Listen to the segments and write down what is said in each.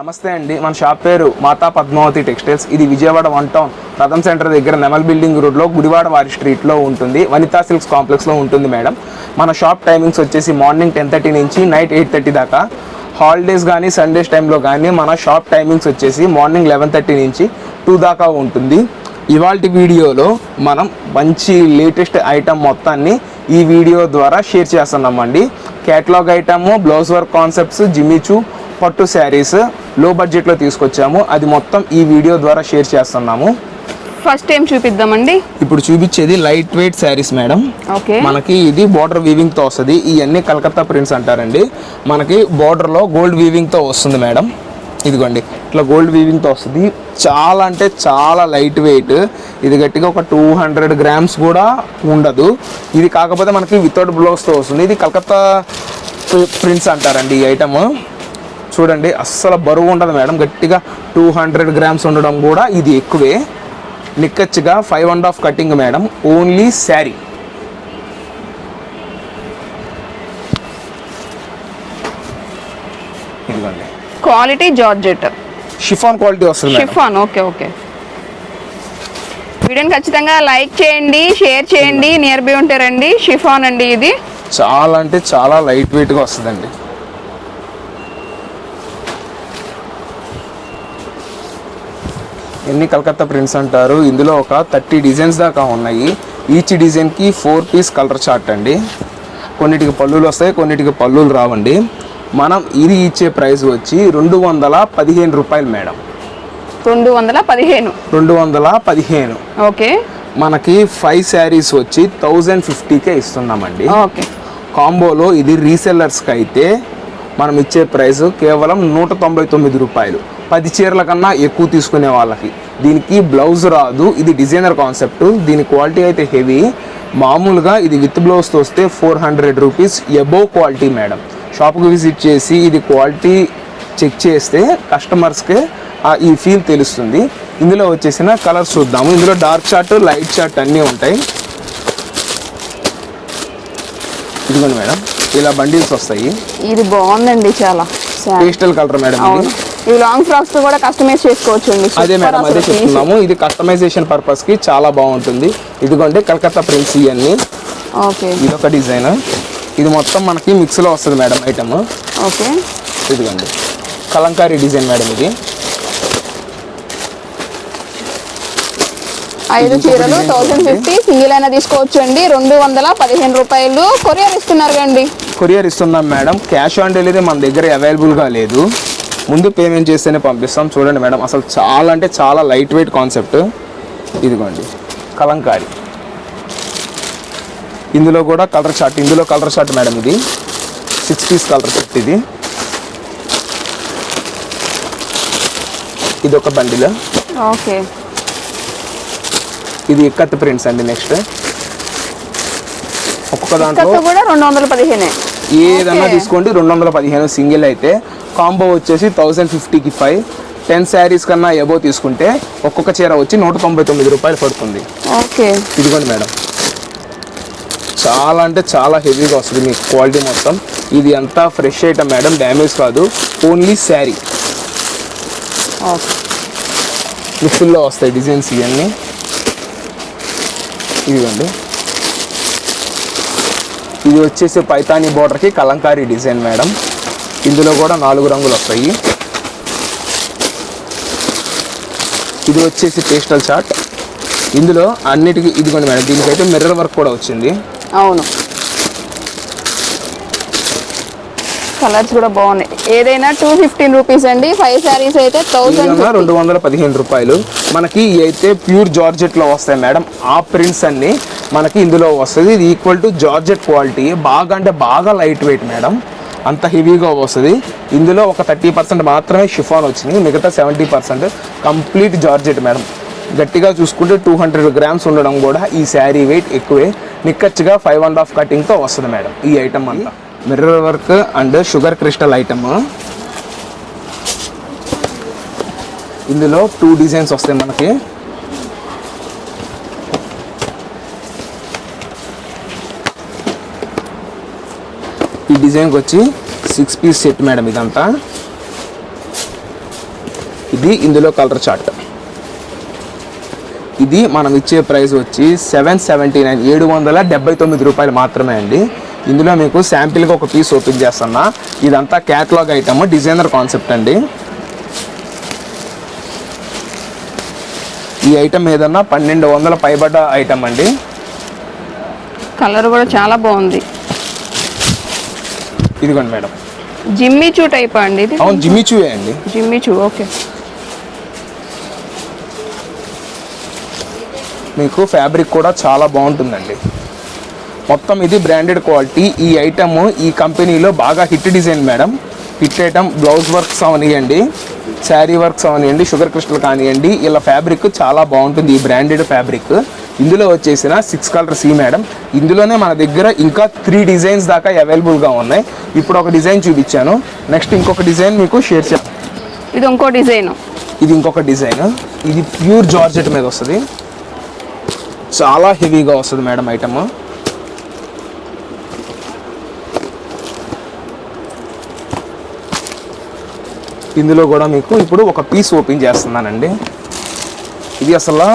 నమస్తే అండి. మన షాప్ పేరు మాతా పద్మావతి టెక్స్టైల్స్. ఇది విజయవాడ వన్ టౌన్. రథం సెంటర్ దగ్గర నెమల్ బిల్డింగ్ రోడ్లో గుడివాడ వారి స్ట్రీట్లో ఉంటుంది. వనితా సిల్క్స్ కాంప్లెక్స్లో ఉంటుంది మేడం. మన షాప్ టైమింగ్స్ వచ్చేసి మార్నింగ్ టెన్ థర్టీ నుంచి నైట్ ఎయిట్ థర్టీ దాకా. హాలిడేస్ కానీ సండేస్ టైంలో కానీ మన షాప్ టైమింగ్స్ వచ్చేసి మార్నింగ్ లెవెన్ థర్టీ నుంచి టూ దాకా ఉంటుంది. ఇవాళ వీడియోలో మనం మంచి లేటెస్ట్ ఐటమ్ మొత్తాన్ని ఈ వీడియో ద్వారా షేర్ చేస్తున్నామండి. Catalogue item blouse work concepts Jimmy Choo పట్టు శారీస్లో బడ్జెట్లో తీసుకొచ్చాము. అది మొత్తం ఈ వీడియో ద్వారా షేర్ చేస్తున్నాము. ఫస్ట్ టైం చూపిద్దామండి. ఇప్పుడు చూపించేది light weight saris madam. Okay. మనకి ఇది బార్డర్ వీవింగ్తో వస్తుంది. ఇవన్నీ కలకత్తా ప్రింట్స్ అంటారండి. మనకి బార్డర్లో గోల్డ్ వీవింగ్తో వస్తుంది మేడం. ఇదిగోండి. ఇట్లా గోల్డ్ వీవింగ్తో వస్తుంది. చాలా అంటే చాలా లైట్ వెయిట్ ఇది గట్టిగా ఒక టూ హండ్రెడ్ గ్రామ్స్ కూడా ఉండదు. ఇది కాకపోతే మనకి వితౌట్ బ్లౌజ్తో వస్తుంది. ఇది కలకత్తా ప్రింట్స్ అంటారండి ఈ ఐటమ్ చూడండి అస్సలు బరువు ఉండదు మేడం. గట్టిగా టూ హండ్రెడ్ గ్రామ్స్ ఉండడం కూడా ఇది ఎక్కువే. నిక్కచ్చిగా five and half cutting madam. Only sari. Quality georgette. Chiffon quality వస్తుంది షిఫాన్ ఓకే ఓకే. వీడియోని ఖచ్చితంగా లైక్ చేయండి షేర్ చేయండి నియర్ బై ఉంటారండి షిఫాన్ అండి ఇది. చాలా అంటే చాలా లైట్ వెయిట్గా వస్తుందండి. ఎన్ని కలకత్తా ప్రింట్స్ అంటారు? ఇందులో ఒక థర్టీ డిజైన్స్ దాకా ఉన్నాయి. ఈచ్ డిజైన్కి ఫోర్ పీస్ కలర్ చార్ట్ అండి. కొన్నిటికి పళ్ళులు వస్తాయి కొన్నిటికి పళ్ళులు రావండి. మనం ఇది ఇచ్చే ప్రైస్ వచ్చి రెండు వందల పదిహేను రూపాయలు మేడం. రెండు వందల పదిహేను. రెండు వందల పదిహేను. ఓకే. మనకి ఫైవ్ శారీస్ వచ్చి థౌజండ్ ఫిఫ్టీకే ఇస్తున్నామండి. ఓకే. కాంబోలో ఇది రీసెల్లర్స్కి అయితే మనం ఇచ్చే ప్రైస్ కేవలం నూట తొంభై తొమ్మిది రూపాయలు. పది చీరల కన్నా ఎక్కువ తీసుకునే వాళ్ళకి. దీనికి బ్లౌజ్ రాదు ఇది డిజైనర్ కాన్సెప్ట్. దీని క్వాలిటీ అయితే హెవీ. మామూలుగా ఇది విత్ బ్లౌజ్తో వస్తే four hundred rupees above quality madam. షాప్కి విజిట్ చేసి ఇది క్వాలిటీ చెక్ చేస్తే కస్టమర్స్కి ఈ ఫీల్ తెలుస్తుంది. ఇందులో వచ్చేసిన కలర్స్ చూద్దాము. ఇందులో డార్క్ చార్ట్ లైట్ చార్ట్ అన్నీ ఉంటాయి. ఇదిగోండి మేడం. ఇలా బండిల్స్ వస్తాయి. ఇది బాగుందండి చాలా. పేస్టల్ కలర్ మేడం ఇవి లాంగ్ ఫ్రాక్స్ కూడా కస్టమైజ్ చేసుకోవచ్చు అండి. అదే మేడం అదే చెప్తున్నాము. ఇది కస్టమైజేషన్ పర్పస్కి చాలా బాగుంటుంది. ఇదిగోండి కలకత్తా ప్రింట్స్ ఇవన్నీ ఓకే. ఇది ఒక డిజైన్. ఇది మొత్తం మనకి మిక్స్లో వస్తుంది మేడం ఐటమ్ ఓకే. ఇదిగోండి. కలంకారీ డిజైన్ మేడం ఇది. ఐదు చీరలు థౌసండ్. ఫిఫ్టీ సింగిల్ అయినా తీసుకోవచ్చు అండి. రెండు వందల పదిహేను రూపాయలు కొరియర్ ఇస్తున్నారు కండి కొరియర్ ఇస్తున్నాం మేడం. క్యాష్ ఆన్ డెలివరీ మన దగ్గర అవైలబుల్గా లేదు. ముందు పేమెంట్ చేస్తేనే పంపిస్తాం. చూడండి మేడం అసలు చాలా అంటే చాలా లైట్ వెయిట్ కాన్సెప్ట్ ఇదిగోండి కలంకారీ. ఇందులో కూడా కలర్ చార్ట్ ఇందులో కలర్ చార్ట్ మేడం ఇది. సిక్స్ పీస్ కలర్ చార్ట్ ఇది. ఇది ఒక బండిల్? ఓకే. ఇది ఇక్కత్ ప్రింట్స్ అండి నెక్స్ట్ ఒక్కొక్క దాంట్లో కూడా రెండు వందల పదిహేనే. ఏదన్నా. తీసుకోండి. రెండు వందల పదిహేను సింగిల్ అయితే కాంబో వచ్చేసి థౌజండ్ ఫిఫ్టీకి ఫైవ్. టెన్ శారీస్ కన్నా ఎబో తీసుకుంటే ఒక్కొక్క చీర వచ్చి నూట తొంభై తొమ్మిది రూపాయలు పడుతుంది. ఓకే. ఇదిగోండి మేడం. చాలా అంటే చాలా హెవీగా వస్తుంది మీకు క్వాలిటీ మొత్తం. ఇది అంతా ఫ్రెష్ ఐటమ్ మేడం డ్యామేజ్ కాదు. Only sari. ఓకే. మిక్సిల్లో వస్తాయి డిజైన్స్ ఇవన్నీ. ఇదిగోండి. ఇది వచ్చేసి పైతానీ బోర్డర్కి కలంకారీ డిజైన్ మేడం. ఇందులో కూడా నాలుగు రంగులు వస్తాయి. ఇది వచ్చేసి పేస్టల్ చార్ట్ ఇందులో అన్నిటికీ ఇదిగోండి మేడం దీనికైతే మిర్రర్ వర్క్ కూడా వచ్చింది. అవును. కలర్స్ కూడా బాగున్నాయి. ఏదైనా టూ ఫిఫ్టీన్ రూపీస్ అండి. ఫైవ్ శారీస్ అయితే థౌసండ్ రెండు వందల పదిహేను రూపాయలు. మనకి అయితే ప్యూర్ జార్జెట్లో వస్తాయి మేడం. ఆ ప్రింట్స్ అన్ని మనకి ఇందులో వస్తుంది. ఇది ఈక్వల్ టు జార్జెట్ క్వాలిటీ బాగా అంటే బాగా లైట్ వెయిట్ మేడం అంత హెవీగా వస్తుంది. ఇందులో ఒక థర్టీ పర్సెంట్ మాత్రమే షిఫాన్ వచ్చింది. మిగతా seventy percent complete georgette madam గట్టిగా చూసుకుంటే టూ హండ్రెడ్ గ్రామ్స్ ఉండడం కూడా ఈ శారీ వెయిట్ ఎక్కువే. నిక్కచ్చిగా ఫైవ్ అండ్ హాఫ్ కటింగ్తో వస్తుంది మేడం ఈ ఐటమ్ అంతా. Mirror work and sugar crystal item ఇందులో టూ డిజైన్స్ వస్తాయి మనకి. డిజైన్కి వచ్చి సిక్స్ పీస్ సెట్ మేడం ఇదంతా. ఇది ఇందులో కలర్ చార్ట్. ఇది మనం ఇచ్చే ప్రైస్ వచ్చి సెవెన్ సెవెంటీ నైన్ ఏడు వందల డెబ్బై తొమ్మిది రూపాయలు మాత్రమే అండి. ఇందులో మీకు శాంపిల్గా ఒక పీస్ ఓపెన్ చేస్తున్నా. ఇదంతా క్యాటలాగ్ ఐటమ్ డిజైనర్ కాన్సెప్ట్ అండి. ఈ ఐటమ్ ఏదన్నా పన్నెండు వందల పైబడ్డ ఐటమ్ అండి. కలర్ కూడా చాలా బాగుంది. ఇదిగోండి మేడం. జిమ్మి చూ టైప్ అండి ఇది? అవును జిమ్మిచూయే అండి. జిమ్మి చూ ఓకే. మీకు ఫ్యాబ్రిక్ కూడా చాలా బాగుంటుందండి. మొత్తం ఇది బ్రాండెడ్ క్వాలిటీ. ఈ ఐటమ్ ఈ కంపెనీలో బాగా hit design madam. Hit item blouse works అవనియండి sari works అవనియండి షుగర్ క్రిస్టల్ కానివ్వండి ఇలా ఫ్యాబ్రిక్ చాలా బాగుంటుంది ఈ బ్రాండెడ్ ఫ్యాబ్రిక్. ఇందులో వచ్చేసిన సిక్స్ కలర్స్ ఈ మేడం ఇందులోనే మన దగ్గర ఇంకా త్రీ డిజైన్స్ దాకా అవైలబుల్గా ఉన్నాయి. ఇప్పుడు ఒక డిజైన్ చూపించాను. నెక్స్ట్ ఇంకొక డిజైన్ మీకు షేర్ చేస్తాను ఇది ఇంకో డిజైన్ ఇది ఇంకొక డిజైన్ ఇది ప్యూర్ జార్జెట్ మీద వస్తుంది. చాలా హెవీగా వస్తుంది మేడం ఐటమ్ ఇందులో కూడా మీకు ఇప్పుడు ఒక పీస్ ఓపెన్ చేస్తున్నానండి. ఇది అసలు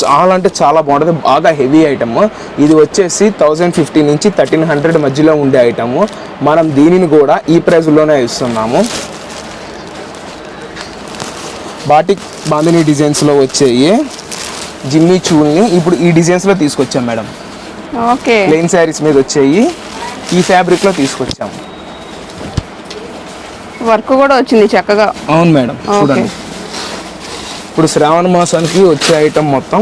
చాలా అంటే చాలా బాగుంటుంది. బాగా హెవీ ఐటమ్. ఇది వచ్చేసి థౌజండ్ ఫిఫ్టీ నుంచి థర్టీన్ హండ్రెడ్ మధ్యలో ఉండే ఐటమ్. మనం దీనిని కూడా ఈ ప్రైస్లోనే ఇస్తున్నాము. బాటిక్ బాందిని డిజైన్స్లో వచ్చేవి జిమ్నీ చూల్ని ఇప్పుడు ఈ డిజైన్స్లో తీసుకొచ్చాం మేడం. ఓకే. ప్లెయిన్ శారీస్ మీద వచ్చేవి ఈ ఫ్యాబ్రిక్లో తీసుకొచ్చాం. వర్క్ కూడా వచ్చింది చక్కగా. అవును మేడం. చూడండి. ఇప్పుడు శ్రావణ మాసానికి వచ్చే ఐటమ్ మొత్తం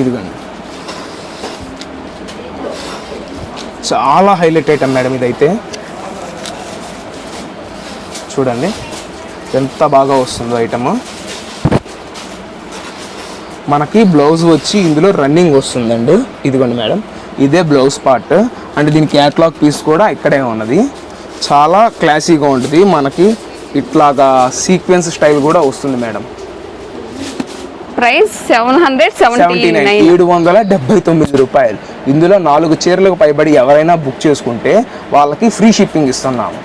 ఇదిగోండి. చాలా హైలైట్ ఐటమ్ మేడం ఇదైతే. చూడండి ఎంత బాగా వస్తుందో ఐటమ్ మనకి బ్లౌజ్ వచ్చి ఇందులో రన్నింగ్ వస్తుందండి. ఇదిగోండి మేడం ఇదే బ్లౌజ్ పార్ట్ అండ్ దీని క్యాట్లాగ్ పీస్ కూడా ఇక్కడే ఉన్నది. చాలా క్లాసీగా ఉంటుంది. మనకి ఇట్లాగా సీక్వెన్స్ స్టైల్ కూడా వస్తుంది madam. Price seven hundred seventy seventy nine. Nine ఏడు వందల డెబ్బై తొమ్మిది రూపాయలు. ఇందులో నాలుగు చీరలకు పైబడి ఎవరైనా బుక్ చేసుకుంటే వాళ్ళకి ఫ్రీ షిప్పింగ్ ఇస్తున్నాము.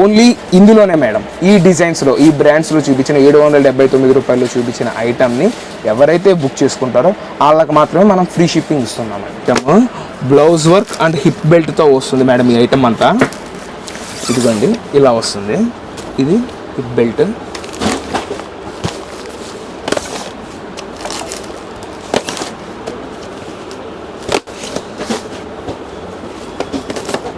ఓన్లీ ఇందులోనే మేడం. ఈ డిజైన్స్లో ఈ బ్రాండ్స్లో చూపించిన ఏడు వందల డెబ్బై తొమ్మిది రూపాయలు చూపించిన ఐటమ్ని ఎవరైతే బుక్ చేసుకుంటారో వాళ్ళకి మాత్రమే మనం ఫ్రీ షిప్పింగ్ ఇస్తున్నాం item blouse work and hip బెల్ట్తో వస్తుంది మేడం ఈ ఐటమ్ అంతా. ఇదిగోండి ఇలా వస్తుంది. ఇది బెల్ట్.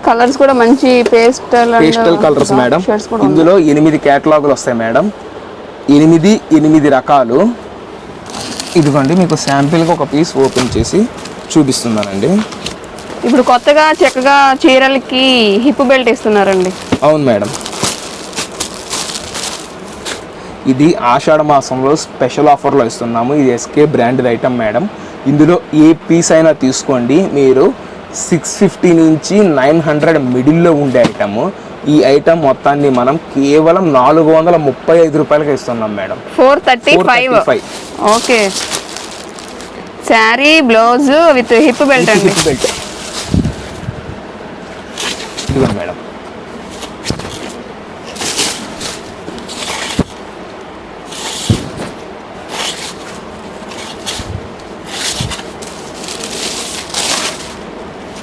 కలర్స్ కూడా మంచి పేస్టల్ పేస్టల్ కలర్స్ మేడం ఇందులో ఎనిమిది కేటలాగులు వస్తాయి మేడం ఎనిమిది ఎనిమిది రకాలు. ఇదిగోండి మీకు శాంపిల్గా ఒక పీస్ ఓపెన్ చేసి చూపిస్తున్నానండి. ఇప్పుడు కొత్తగా చక్కగా చీరలకి హిప్ బెల్ట్ ఇస్తున్నారండి అవును మేడం ఇది ఆషాఢ మాసంలో స్పెషల్ ఆఫర్లో ఇస్తున్నాము. ఇది ఎస్కే బ్రాండెడ్ ఐటమ్ మేడం ఇందులో ఏ పీస్ అయినా తీసుకోండి. మీరు సిక్స్ ఫిఫ్టీ నుంచి నైన్ హండ్రెడ్ మిడిల్లో ఉండే ఐటమ్ ఈ ఐటమ్ మొత్తాన్ని మనం కేవలం నాలుగు వందల ముప్పై ఐదు రూపాయలకి ఇస్తున్నాం madam four thirty five 435. Okay. Sari blouse with hip belt అండి. Hip belt. ఇదిగోండి మేడం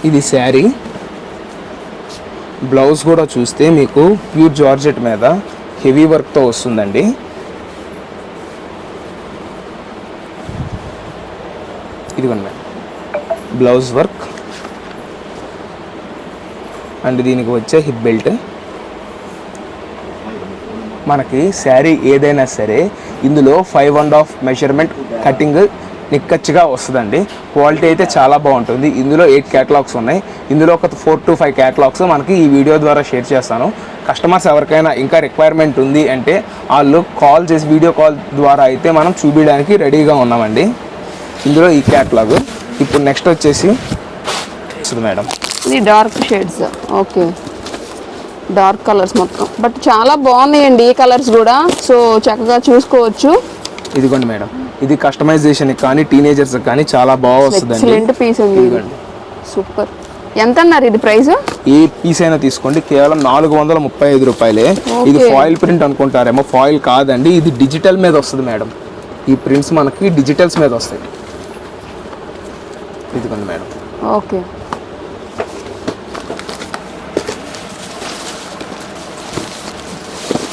ఇది శారీ. బ్లౌజ్ కూడా చూస్తే మీకు ప్యూర్ జార్జెట్ మీద హెవీ వర్క్తో వస్తుందండి. ఇదిగోండి బ్లౌజ్ వర్క్. అండ్ దీనికి వచ్చే హిప్ బెల్ట్. మనకి శారీ ఏదైనా సరే ఇందులో five and half measurement cutting నిక్కచ్చిగా వస్తుందండి. క్వాలిటీ అయితే చాలా బాగుంటుంది. ఇందులో ఎయిట్ క్యాటలాగ్స్ ఉన్నాయి. ఇందులో ఒక ఫోర్ టు ఫైవ్ క్యాటలాగ్స్ మనకి ఈ వీడియో ద్వారా షేర్ చేస్తాను. కస్టమర్స్ ఎవరికైనా ఇంకా రిక్వైర్మెంట్ ఉంది అంటే వాళ్ళు కాల్ చేసి వీడియో కాల్ ద్వారా అయితే మనం చూపించడానికి రెడీగా ఉన్నామండి. ఇందులో ఈ క్యాటలాగ్. ఇప్పుడు నెక్స్ట్ వచ్చేసి మేడం. ఇది dark shades. Okay. Dark colours మొత్తం. బట్ చాలా బాగున్నాయండి ఈ కలర్స్ కూడా. సో చక్కగా చూసుకోవచ్చు. ఇదిగోండి మేడం. ఇది కస్టమైజేషన్ కానీ టీనేజర్స్ కానీ చాలా బాగా ఎక్సలెంట్ పీస్ అండి ఇదిగోండి. సూపర్ ఎంత అన్నారు ఇది ప్రైస్ ఏ పీస్ అయినా తీసుకోండి. కేవలం నాలుగు వందల ముప్పై ఐదు రూపాయలే. ఇది. ఫాయిల్ ప్రింట్ అనుకుంటారేమో ఫాయిల్ కాదండి. ఇది డిజిటల్ మీద వస్తుంది మేడం. ఈ ప్రింట్స్ మనకి డిజిటల్స్ మీద వస్తాయి. ఇదిగోండి మేడం. ఓకే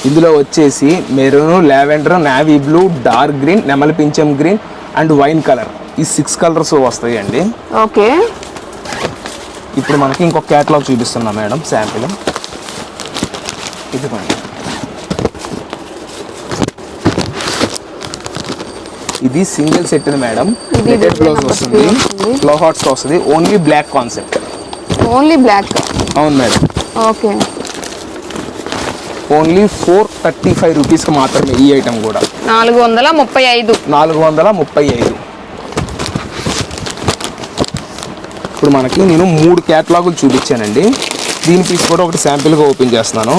ఇందులో వచ్చేసి maroon lavender navy blue dark green నెమలి పింఛం గ్రీన్ అండ్ వైన్ కలర్. ఈ సిక్స్ కలర్స్ వస్తాయి అండి ఓకే. ఇప్పుడు మనకి ఇంకొక క్యాటలాగ్ చూపిస్తున్నా మేడం శాంపిల్. ఇదిగోండి. ఇది single set madam. Netted blouse వస్తుంది. లో హాట్స్ వస్తుంది only black concept only black అవును madam. Okay. Only four thirty five రూపీస్కి మాత్రమే ఈ ఐటమ్ కూడా. నాలుగు వందల ముప్పై ఐదు. నాలుగు వందల ముప్పై ఐదు. ఇప్పుడు మనకి నేను మూడు క్యాటలాగులు చూపించానండి. దీని పీస్ కూడా ఒకటి శాంపిల్గా ఓపెన్ చేస్తున్నాను.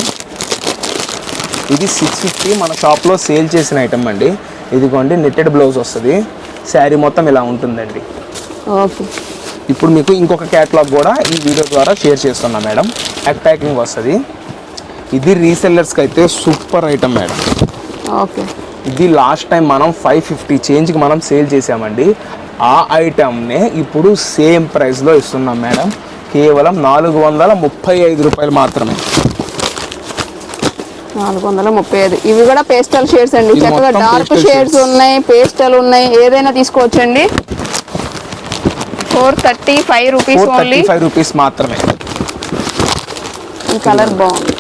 ఇది సిక్స్ ఫిఫ్టీ మన షాప్లో సేల్ చేసిన ఐటమ్ అండి. ఇదిగోండి నెట్టెడ్ బ్లౌజ్ వస్తుంది. శారీ మొత్తం ఇలా ఉంటుందండి. ఓకే. ఇప్పుడు మీకు ఇంకొక క్యాటలాగ్ కూడా ఈ వీడియో ద్వారా షేర్ చేస్తున్నా మేడం. ఎగ్ ప్యాకింగ్ వస్తుంది. ఇది రీసెల్లర్స్కి అయితే సూపర్ ఐటమ్ మేడం ఓకే. ఇది లాస్ట్ టైం మనం ఫైవ్ ఫిఫ్టీ చేంజ్కి మనం సేల్ చేసామండి. ఆ ఐటమ్నే ఇప్పుడు సేమ్ ప్రైస్లో ఇస్తున్నాం మేడం కేవలం నాలుగు వందల ముప్పై ఐదు రూపాయలు మాత్రమే. నాలుగు వందల ముప్పై ఐదు. ఇవి కూడా పేస్టల్ షేడ్స్ అండి. చక్కగా డార్క్ షేడ్స్. ఉన్నాయి పేస్టల్ ఉన్నాయి. ఏదైనా తీసుకోవచ్చండి. Four thirty five rupees only five rupees మాత్రమే. ఈ కలర్ బాగుంది.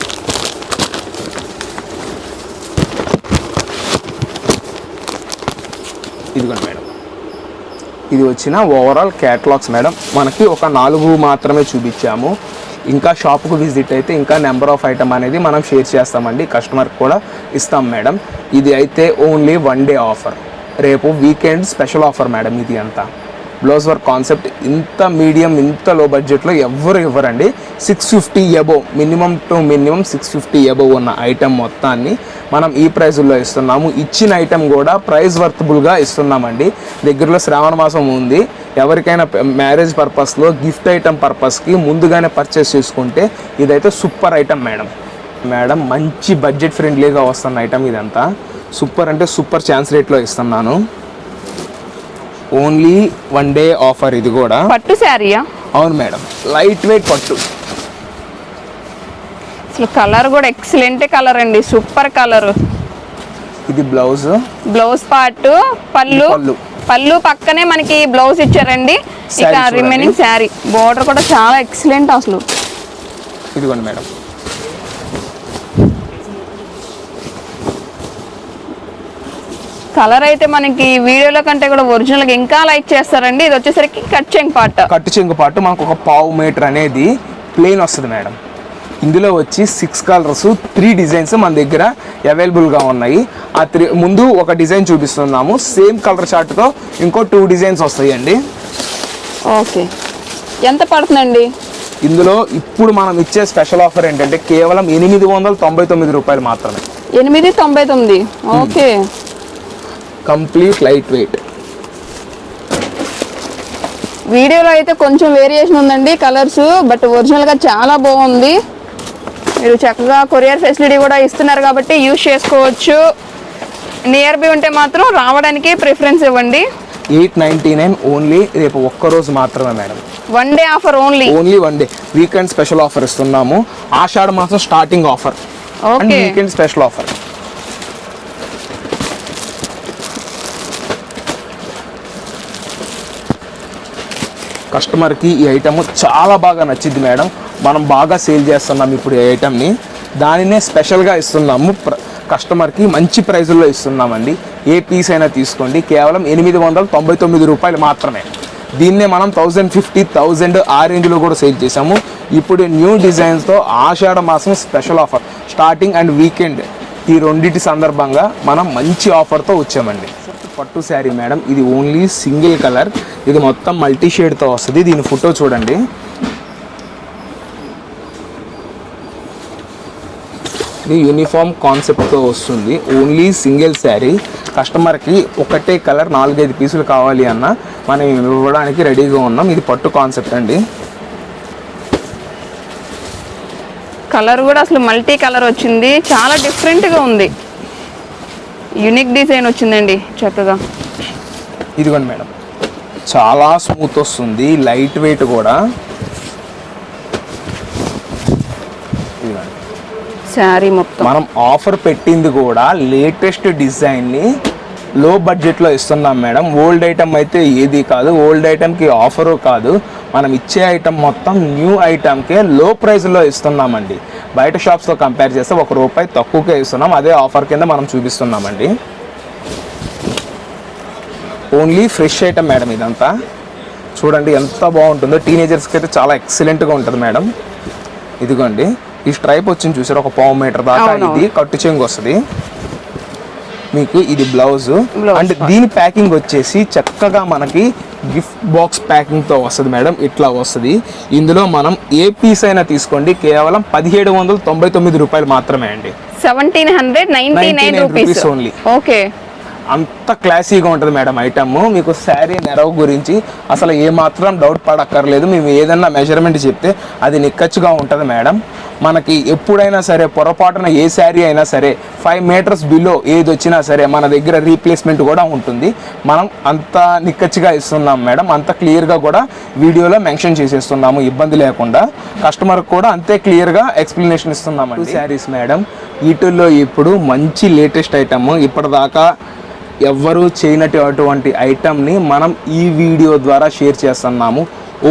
ఇదిగోండి మేడం. ఇది వచ్చిన ఓవరాల్ క్యాటలాగ్స్ మేడం. మనకి ఒక నాలుగు మాత్రమే చూపించాము. ఇంకా షాప్కు విజిట్ అయితే ఇంకా నెంబర్ ఆఫ్ ఐటమ్ అనేది మనం షేర్ చేస్తామండి. కస్టమర్కి కూడా ఇస్తాం మేడం. ఇది అయితే ఓన్లీ వన్ డే ఆఫర్ రేపు వీకెండ్ స్పెషల్ ఆఫర్ మేడం ఇది అంతా. బ్లౌజ్ వర్క్ కాన్సెప్ట్ ఇంత మీడియం ఇంత లో బడ్జెట్లో ఎవ్వరు ఇవ్వరండి. Six fifty above minimum to minimum six fifty above ఉన్న ఐటెం మొత్తాన్ని మనం ఈ ప్రైజుల్లో ఇస్తున్నాము. ఇచ్చిన ఐటెం కూడా ప్రైస్ వర్తబుల్గా ఇస్తున్నామండి. దగ్గరలో శ్రావణ మాసం ఉంది. ఎవరికైనా మ్యారేజ్ పర్పస్లో గిఫ్ట్ ఐటమ్ పర్పస్కి ముందుగానే పర్చేస్ చేసుకుంటే ఇదైతే సూపర్ ఐటెం మేడం మేడం మంచి బడ్జెట్ ఫ్రెండ్లీగా వస్తున్న ఐటెం ఇదంతా. సూపర్ అంటే సూపర్ ఛాన్స్ రేట్లో ఇస్తున్నాను. ఓన్లీ వన్ డే ఆఫర్ ఇది కూడా. పట్టు శారీయా? అవును మేడం. లైట్ వెయిట్ పట్టు. అసలు కలర్ కూడా ఎక్సలెంట్ కలర్ అండి. Super colour. ఇది బ్లౌజ్. బ్లౌజ్ పార్ట్ పళ్ళు. పళ్ళు. పక్కనే మనకి బ్లౌజ్ ఇచ్చారండి. ఇక. రిమైనింగ్ శారీ బోర్డర్ కూడా చాలా ఎక్సలెంట్ అసలు. ఇదిగోండి మేడం. కలర్ అయితే మనకి వీడియోలో కంటే కూడా ఒరిజినల్గా ఇంకా లైక్ చేస్తారండి. ఇది వచ్చేసరికి కట్ చెంగ్ పార్ట్ కట్టు చెంగు పాటు మనకు ఒక పావు మీటర్ అనేది ప్లెయిన్ వస్తుంది మేడం. ఇందులో వచ్చి సిక్స్ కలర్స్ త్రీ డిజైన్స్ మన దగ్గర అవైలబుల్గా ఉన్నాయి. ఆ త్రీ ముందు ఒక డిజైన్ చూపిస్తున్నాము. సేమ్ కలర్ చార్ట్తో ఇంకో టూ డిజైన్స్ వస్తాయండి. ఓకే ఎంత పడుతుందండి? ఇందులో ఇప్పుడు మనం ఇచ్చే స్పెషల్ ఆఫర్ ఏంటంటే కేవలం ఎనిమిది వందల తొంభై తొమ్మిది రూపాయలు మాత్రమే. ఎనిమిది తొంభై తొమ్మిది. Okay complete light weight. వీడియోలో అయితే కొంచెం వేరియేషన్ ఉందండి కలర్స్ బట్ ఒరిజినల్గా చాలా బాగుంది. మీరు చక్కగా కొరియర్ ఫెసిలిటీ కూడా ఇస్తున్నారు కాబట్టి యూజ్ చేసుకోవచ్చు. నియర్ బై ఉంటే మాత్రం రావడానికి ప్రిఫరెన్స్ ఇవ్వండి. ఎయిట్ నైంటీ నైన్ ఓన్లీ రేపు ఒక్కరోజు మాత్రమే madam. One day offer only only one day weekend special offer ఇస్తున్నాము. ఆషాఢ మాసం starting offer weekend special offer కస్టమర్కి ఈ ఐటమ్ చాలా బాగా నచ్చింది మేడం. మనం బాగా సేల్ చేస్తున్నాం ఇప్పుడు ఈ ఐటమ్ని దానినే స్పెషల్గా ఇస్తున్నాము. ప్ర కస్టమర్కి మంచి ప్రైజుల్లో ఇస్తున్నామండి. ఏ పీస్ అయినా తీసుకోండి. కేవలం ఎనిమిది వందల తొంభై తొమ్మిది రూపాయలు మాత్రమే. దీన్నే మనం థౌజండ్ ఫిఫ్టీ థౌజండ్ ఆ రేంజ్లో కూడా సేల్ చేసాము ఇప్పుడు న్యూ డిజైన్స్తో ఆషాఢ మాసం special offer. Starting and weekend. ఈ రెండింటి సందర్భంగా మనం మంచి ఆఫర్తో వచ్చామండి. పట్టు శారీ మేడం. ఇది ఓన్లీ సింగిల్ కలర్ ఇది మొత్తం మల్టీ షేడ్తో వస్తుంది. దీని ఫోటో చూడండి. ఇది యూనిఫామ్ కాన్సెప్ట్తో వస్తుంది. Only single sari. కస్టమర్కి ఒకటే కలర్ నాలుగైదు పీసులు కావాలి అన్న మనం ఇవ్వడానికి రెడీగా ఉన్నాం. ఇది పట్టు కాన్సెప్ట్ అండి. కలర్ కూడా అసలు మల్టీ కలర్ వచ్చింది. చాలా డిఫరెంట్గా ఉంది. యునిక్ డిజైన్ వచ్చిందండి చక్కగా. ఇదిగోండి మేడం. చాలా స్మూత్ వస్తుంది లైట్ వెయిట్ కూడా. శారీ మొత్తం. మనం ఆఫర్ పెట్టింది కూడా లేటెస్ట్ డిజైన్ని లో బడ్జెట్లో ఇస్తున్నాం మేడం. ఓల్డ్ ఐటమ్ అయితే ఏది కాదు ఓల్డ్ ఐటమ్కి ఆఫరు కాదు. మనం ఇచ్చే ఐటమ్ మొత్తం న్యూ ఐటమ్కే లో ప్రైస్లో ఇస్తున్నామండి. బయట షాప్స్తో కంపేర్ చేస్తే ఒక రూపాయి తక్కువకే ఇస్తున్నాం. అదే ఆఫర్ కింద మనం చూపిస్తున్నామండి. ఓన్లీ ఫ్రెష్ ఐటమ్ మేడం ఇదంతా. చూడండి ఎంత బాగుంటుందో. టీనేజర్స్కి అయితే చాలా ఎక్సలెంట్గా ఉంటుంది మేడం. ఇదిగోండి. ఈ స్ట్రైప్ వచ్చింది చూసారు? ఒక పావు మీటర్ దాకా. ఇది. కట్టు చెంగు వస్తుంది. మీకు ఇది బ్లౌజ్. అండ్ దీని ప్యాకింగ్ వచ్చేసి చక్కగా మనకి గిఫ్ట్ బాక్స్ ప్యాకింగ్తో వస్తుంది మేడం. ఇట్లా వస్తుంది. ఇందులో మనం ఏ పీస్ అయినా తీసుకోండి. కేవలం పదిహేడు వందల తొంభై తొమ్మిది రూపాయలు మాత్రమే అండి. Seventeen hundred ninety nine 99 rupees. rupees only. Okay. అంత క్లాసీగా ఉంటుంది మేడం ఐటమ్. మీకు శారీ నెరవు గురించి అసలు ఏ మాత్రం డౌట్ పడక్కర్లేదు. మేము ఏదన్నా మెజర్మెంట్ చెప్తే అది నిక్కచ్చుగా ఉంటుంది మేడం. మనకి ఎప్పుడైనా సరే పొరపాటున ఏ శారీ అయినా సరే ఫైవ్ మీటర్స్ బిలో ఏది వచ్చినా సరే మన దగ్గర రీప్లేస్మెంట్ కూడా ఉంటుంది. మనం అంత నిక్కచ్చిగా ఇస్తున్నాం మేడం అంత క్లియర్గా కూడా వీడియోలో మెన్షన్ చేసేస్తున్నాము ఇబ్బంది లేకుండా. కస్టమర్ కూడా అంతే క్లియర్గా ఎక్స్ప్లెనేషన్ ఇస్తున్నామండి. శారీస్ మేడం వీటిల్లో ఇప్పుడు మంచి లేటెస్ట్ ఐటమ్ ఇప్పటిదాకా ఎవ్వరూ చేయనట్టు అటువంటి ఐటమ్ని మనం ఈ వీడియో ద్వారా షేర్ చేస్తున్నాము.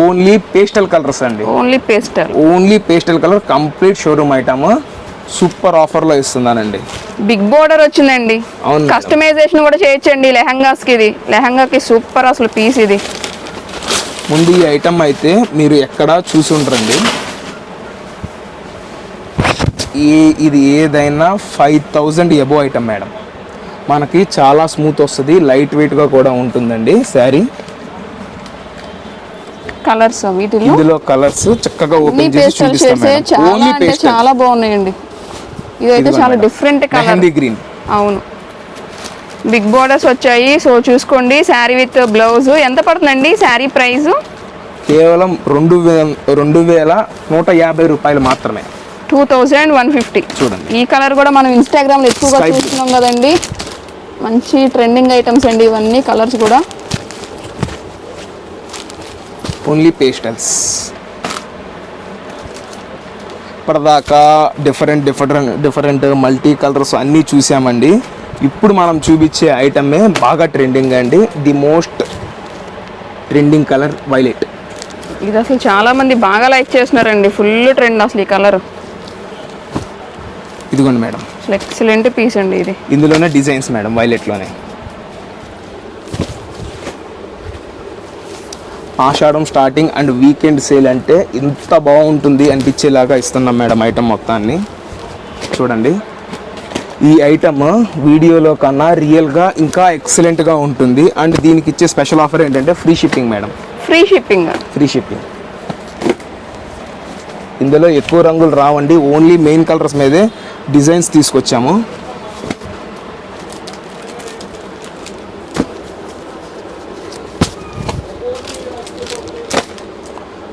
ఓన్లీ పేస్టల్ కలర్స్ అండి. Only pastel only pastel colour complete showroom item super ఆఫర్లో ఇస్తున్నానండి. బిగ్ బోర్డర్ వచ్చిందండి. అవును. కస్టమైజేషన్ కూడా చేయొచ్చండి లెహంగాస్కి ఇది. లెహంగాకి సూపర్ అసలు పీస్ ఇది. ముందు ఈ ఐటమ్ అయితే మీరు ఎక్కడా చూసి ఉండరండి. ఈ ఇది ఏదైనా five thousand above item madam. మనకి చాలా స్మూత్ వస్తుంది లైట్ వెయిట్గా కూడా ఉంటుందండి శారీ. కలర్స్ వీటిలో ఇందులో కలర్స్ చక్కగా ఓపెన్ చేసి పేస్టల్ చూపిస్తాం షేడ్స్ మేడం. చాలా ఓన్లీ అంటే పేస్టల్. చాలా బాగున్నాయండి. ఇదైతే చాలా డిఫరెంట్ కలర్. గ్రీన్. అవును. బిగ్ బోర్డర్స్ వచ్చాయి సో చూసుకోండి. Sari with blouse. ఎంత పడుతుందండి శారీ ప్రైస్? కేవలం రెండు రెండు వేల నూట యాభై రూపాయలు మాత్రమే. Two thousand one fifty. చూడండి. ఈ కలర్ కూడా మనం ఇన్స్టాగ్రామ్లో ఎక్కువగా. చూస్తున్నాం కదండి. మంచి ట్రెండింగ్ ఐటమ్స్ అండి ఇవన్నీ కలర్స్ కూడా. ఓన్లీ పేస్టల్స్ ఇప్పటిదాకా different different different multi colours అన్నీ చూసామండి. ఇప్పుడు మనం చూపించే ఐటమే బాగా ట్రెండింగ్ అండి. The most trending colour violet ఇది అసలు చాలా మంది బాగా లైక్ చేస్తున్నారండి. ఫుల్ ట్రెండ్ అసలు ఈ కలర్ ఇదిగోండి మేడం. అసలు ఎక్సలెంట్ పీస్ అండి ఇది. ఇందులోనే designs madam వైలెట్లోనే Ashadham starting and weekend sale అంటే ఇంత బాగుంటుంది అనిపించేలాగా ఇస్తున్నాం మేడం ఐటమ్ మొత్తాన్ని. చూడండి. ఈ ఐటమ్ వీడియోలో కన్నా రియల్గా ఇంకా ఎక్సలెంట్గా ఉంటుంది. అండ్ దీనికి ఇచ్చే స్పెషల్ ఆఫర్ ఏంటంటే free shipping madam. Free shipping free shipping ఇందులో ఎక్కువ రంగులు రావండి. ఓన్లీ మెయిన్ కలర్స్ మీదే డిజైన్స్ తీసుకొచ్చాము.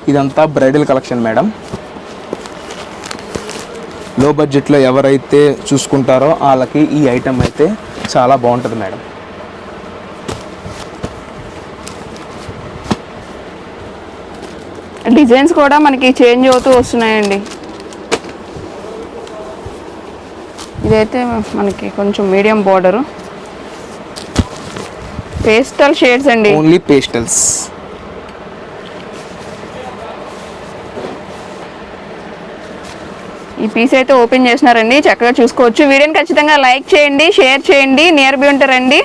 ఇదంతా బ్రైడల్ కలెక్షన్ మేడం. లో బడ్జెట్లో ఎవరైతే చూసుకుంటారో వాళ్ళకి ఈ ఐటమ్ అయితే చాలా బాగుంటుంది మేడం. డిజైన్స్ కూడా మనకి చేంజ్ అవుతూ వస్తున్నాయండి. ఇదైతే మనకి కొంచెం మీడియం బార్డర్. పేస్టల్ షేడ్స్ అండి. Only pastels. ఈ పీస్ అయితే ఓపెన్ చేసినారండి. చక్కగా చూసుకోవచ్చు. వీడియోని ఖచ్చితంగా లైక్ చేయండి షేర్ చేయండి నియర్ బీ ఉంటారండి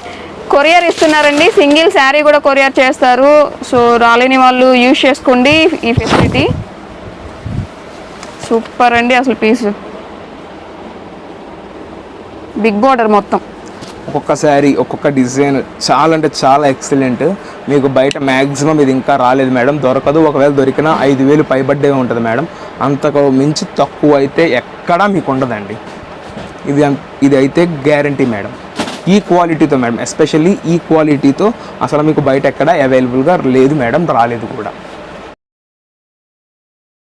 కొరియర్ ఇస్తున్నారండి. సింగిల్ శారీ కూడా కొరియర్ చేస్తారు. సో రాలేని వాళ్ళు యూజ్ చేసుకోండి ఈ ఫెసిలిటీ సూపర్ అండి అసలు పీస్ బిగ్ బార్డర్ మొత్తం. ఒక్కొక్క శారీ ఒక్కొక్క డిజైన్ చాలా అంటే చాలా ఎక్సలెంట్ మీకు బయట మ్యాక్సిమం ఇది ఇంకా రాలేదు మేడం. దొరకదు. ఒకవేళ దొరికినా ఐదు వేలు పైబడ్డే ఉంటుంది మేడం. అంతకు మించి తక్కువ అయితే ఎక్కడా మీకు ఉండదండి. ఇది అం- ఇది అయితే గ్యారంటీ మేడం. ఈ క్వాలిటీతో మేడం ఎస్పెషల్లీ ఈ క్వాలిటీతో అసలు మీకు బయట ఎక్కడ అవైలబుల్గా లేదు మేడం రాలేదు కూడా.